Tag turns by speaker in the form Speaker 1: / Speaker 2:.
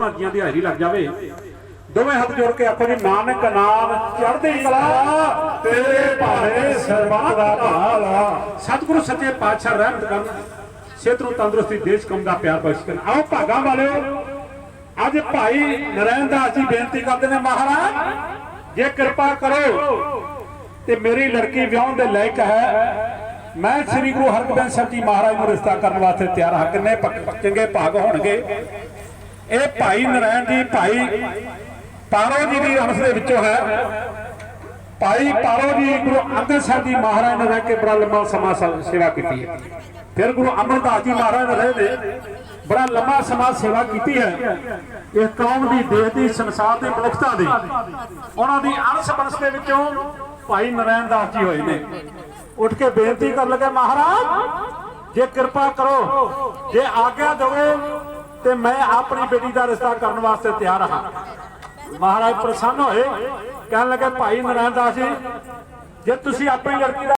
Speaker 1: ਭਾਗੀਆਂ ਦੀ ਹਾਜ਼ਰੀ ਲੱਗ ਜਾਵੇ। ਦੋਵੇਂ ਹੱਥ ਜੋੜ ਕੇ ਆਖੋ ਜੀ ਨਾਨਕ ਨਾਮ ਚੜ੍ਹਦੀ ਕਲਾ ਤੇਰੇ ਭਾਣੇ ਸਰਬੱਤ ਦਾ ਭਲਾ। ਸਤਿਗੁਰੂ ਸੱਚੇ ਪਾਤਸ਼ਾਹ ਰਹਿਮਤ ਕਰਨ ਸਿਹਤ ਨੂੰ ਤੰਦਰੁਸਤੀ ਦੇਸ਼ ਕੌਮ ਦਾ ਪਿਆਰ ਬਖਸ਼ ਕਰਨ। ਆਓ ਭਾਗਾਂ ਵਾਲਿਓ ਅੱਜ ਭਾਈ ਨਰੈਣ ਦਾਸ ਜੀ ਬੇਨਤੀ ਕਰਦੇ ਨੇ ਮਹਾਰਾਜ ਜੇ ਕਿਰਪਾ ਕਰੋ ਤੇ ਮੇਰੀ ਲੜਕੀ ਵਿਆਹਣ ਦੇ ਲਾਇਕ ਹੈ। ਮੈਂ ਸ੍ਰੀ ਗੁਰੂ ਹਰਗੋਬਿੰਦ ਸਾਹਿਬ ਜੀ ਮਹਾਰਾਜ ਨੂੰ ਰਿਸ਼ਤਾ ਕਰਨ ਵਾਸਤੇ ਤਿਆਰ ਹਾਂ। ਕਿੰਨੇ ਪੱਕ- ਪੱਕ- ਚੰਗੇ ਭਾਗ ਹੋਣਗੇ। ਇਹ ਭਾਈ ਨਰੈਣ ਜੀ, ਭਾਈ ਪਾਰੋ ਜੀ ਦੀ ਅੰਸ਼ ਦੇ ਵਿੱਚੋਂ ਹੈ। ਭਾਈ ਪਾਰੋ ਜੀ ਗੁਰੂ ਅੰਗਦ ਸਾਹਿਬ ਜੀ ਮਹਾਰਾਜ ਨੇ ਰਹਿ ਕੇ ਬੜਾ ਲੰਮਾ ਸਮਾਂ ਸੇਵਾ ਕੀਤੀ ਹੈ। ਫਿਰ ਗੁਰੂ ਅਮਰਦਾਸ ਜੀ ਮਹਾਰਾਜ ਰਹੇ ਨੇ ਬੜਾ ਲੰਮਾ ਸਮਾਂ ਸੇਵਾ ਕੀਤੀ ਹੈ। ਇਸ ਕੌਮ ਦੀ ਦੇਸ਼ ਦੀ ਸੰਸਾਰ ਦੀ ਮਨੁੱਖਤਾ ਦੀ, ਉਹਨਾਂ ਦੀ ਅੰਸ਼ ਬੰਸ ਦੇ ਵਿੱਚੋਂ ਭਾਈ ਨਰੈਣ ਦਾਸ ਜੀ ਹੋਏ ਨੇ। ਉੱਠ ਕੇ ਬੇਨਤੀ ਕਰਨ ਲੱਗੇ, ਮਹਾਰਾਜ, ਜੇ ਕਿਰਪਾ ਕਰੋ, ਜੇ ਆਗਿਆ ਦਿਓ ਤੇ ਮੈਂ ਆਪਣੀ ਬੇਟੀ ਦਾ ਰਿਸ਼ਤਾ ਕਰਨ ਵਾਸਤੇ ਤਿਆਰ ਹਾਂ। ਮਹਾਰਾਜ ਪ੍ਰਸੰਨ ਹੋਏ, ਕਹਿਣ ਲੱਗੇ, ਭਾਈ ਨਰੈਣ ਦਾਸ ਜੀ ਜੇ ਤੁਸੀਂ ਆਪਣੀ ਲੜਕੀ ਦਾ